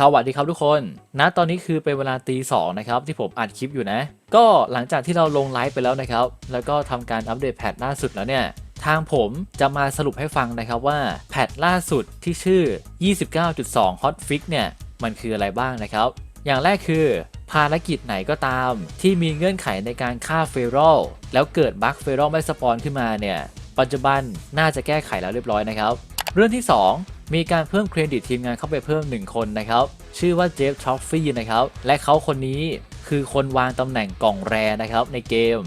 สวัสดีครับทุกคนณตอนนี้คือเป็นเวลาตีสองนะครับที่ผมอัดคลิปอยู่นะ ก็หลังจากที่เราลงไลฟ์ไปแล้วนะครับ แล้วก็ทำการอัปเดตแพทล่าสุดแล้วเนี่ย ทางผมจะมาสรุปให้ฟังนะครับว่าแพทล่าสุดที่ชื่อ 29.2 Hot Fix เนี่ย มันคืออะไรบ้างนะครับ อย่างแรกคือภารกิจไหนก็ตาม ที่มีเงื่อนไขในการฆ่าเฟรอลแล้วเกิดบั๊กเฟรอลไม่สปอนขึ้นมาเนี่ย ปัจจุบันน่าจะแก้ไขแล้วเรียบร้อยนะครับ เรื่องที่ 2 มีการเพิ่มเครดิตทีมงานเข้าไปเพิ่ม 1 คนนะครับ ชื่อว่าเจฟทรอฟฟี่นะครับ และเขาคนนี้คือคนวางตำแหน่งกล่องแรนะครับในเกม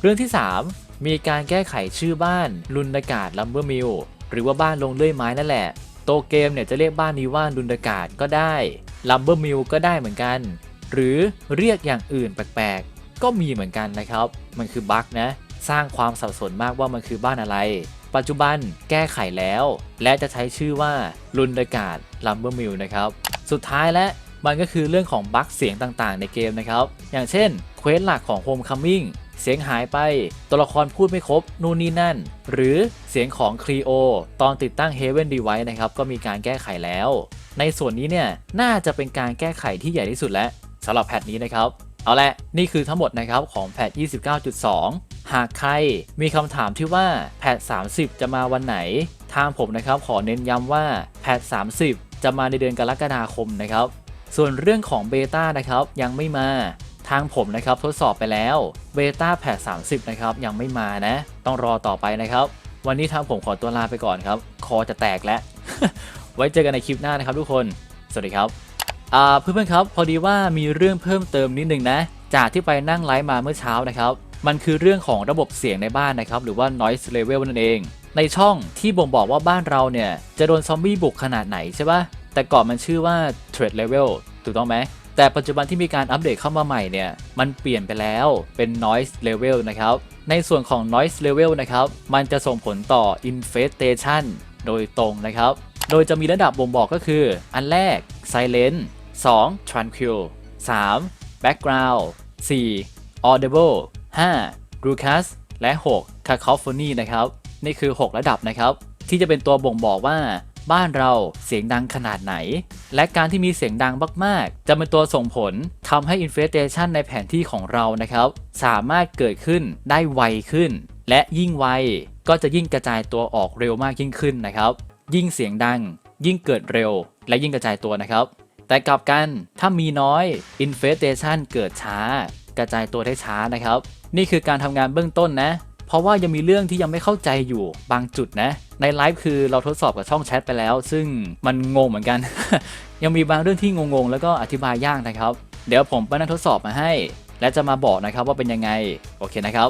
เรื่องที่ 3 มีการแก้ไขชื่อบ้านลุนดากาศลัมเบอร์มิลหรือว่าบ้านลงเลื่อยไม้นั่นแหละโตวเกมเนี่ยจะเรียกบ้านนี้ว่าลุนดากาศก็ได้ลัมเบอร์มิลก็ได้เหมือนกัน หรือเรียกอย่างอื่นแปลกๆ ก็มีเหมือนกันนะครับ มันคือบั๊กนะ สร้างความสับสนมากว่ามันคือบ้านอะไร ปัจจุบันแก้ไขแล้ว และจะใช้ชื่อว่าลุนดากาศลัมเบอร์มิลนะครับ สุดท้ายและมันก็คือเรื่องของบั๊กเสียงต่างๆ ในเกมนะครับ อย่างเช่นเควสหลักของ Homecoming เสียงหายไป ตัวละครพูดไม่ครบ นู่นนี่นั่น หรือเสียงของ c r e o ตอนติดตั้ง Heaven Device นะครับ ก็มีการแก้ไขแล้ว ในส่วนนี้เนี่ย น่าจะเป็นการแก้ไขที่ใหญ่ที่สุดแล้วสำหรับแพทนี้นะครับ เอาละนี่คือทั้งหมดนะครับของแพท29.2 หากใครมีคำถามที่ว่าแพท30 จะมาวันไหน ทางผมนะครับขอเน้นย้ำว่าแพท30 จะมาในเดือนกรกฎาคมนะครับ ส่วนเรื่องของเบต้านะครับยังไม่มา ทางผมนะครับทดสอบไปแล้วเบต้าแพท30 นะครับยังไม่มานะ ต้องรอต่อไปนะครับ วันนี้ทางผมขอตัวลาไปก่อนครับ คอจะแตกแล้ว ไว้เจอกันในคลิปหน้านะครับทุกคน สวัสดีครับ เพื่อนๆครับพอดีว่ามีเรื่องเพิ่มเติมนิดนึงนะ จากที่ไปนั่งไลฟ์มาเมื่อเช้านะครับ มันคือเรื่องของระบบเสียงในบ้านนะครับ หรือว่า noise level นั่นเอง ในช่องที่บ่งบอกว่าบ้านเราเนี่ย จะโดนซอมบี้บุกขนาดไหนใช่ปะแต่ก่อนมันชื่อว่า threat level ถูกต้องไหมแต่ปัจจุบันที่มีการอัปเดตเข้ามาใหม่เนี่ย มันเปลี่ยนไปแล้วเป็น noise level นะครับ ในส่วนของ noise level นะครับ มันจะส่งผลต่อ infestation โดยตรงนะครับ โดยจะมีระดับบ่งบอกก็คือ อันแรก silent 2 tranquil 3 background 4 audible 5 raucous และ 6 cacophony นะครับ นี่คือ 6 ระดับนะครับ ที่จะเป็นตัวบ่งบอกว่าบ้านเราเสียงดังขนาดไหน และการที่มีเสียงดังมาก ๆ จะเป็นตัวส่งผลทำให้ infestation ในแผนที่ของเรานะครับ สามารถเกิดขึ้นได้ไวขึ้น และยิ่งไวก็จะยิ่งกระจายตัวออกเร็วมากยิ่งขึ้นนะครับ ยิ่งเสียงดัง ยิ่งเกิดเร็ว และยิ่งกระจายตัวนะครับ แต่กลับกันถ้ามีน้อย infestation เกิดช้า กระจายตัวได้ช้านะครับ นี่คือการทำงานเบื้องต้นนะ เพราะว่ายังมีเรื่องที่ยังไม่เข้าใจอยู่บางจุดนะ ในไลฟ์คือเราทดสอบกับช่องแชทไปแล้ว ซึ่งมันงงเหมือนกัน ยังมีบางเรื่องที่งงๆ แล้วก็อธิบายยากนะครับ เดี๋ยวผมไปนั่งทดสอบมาให้ และจะมาบอกนะครับว่าเป็นยังไง โอเคนะครับ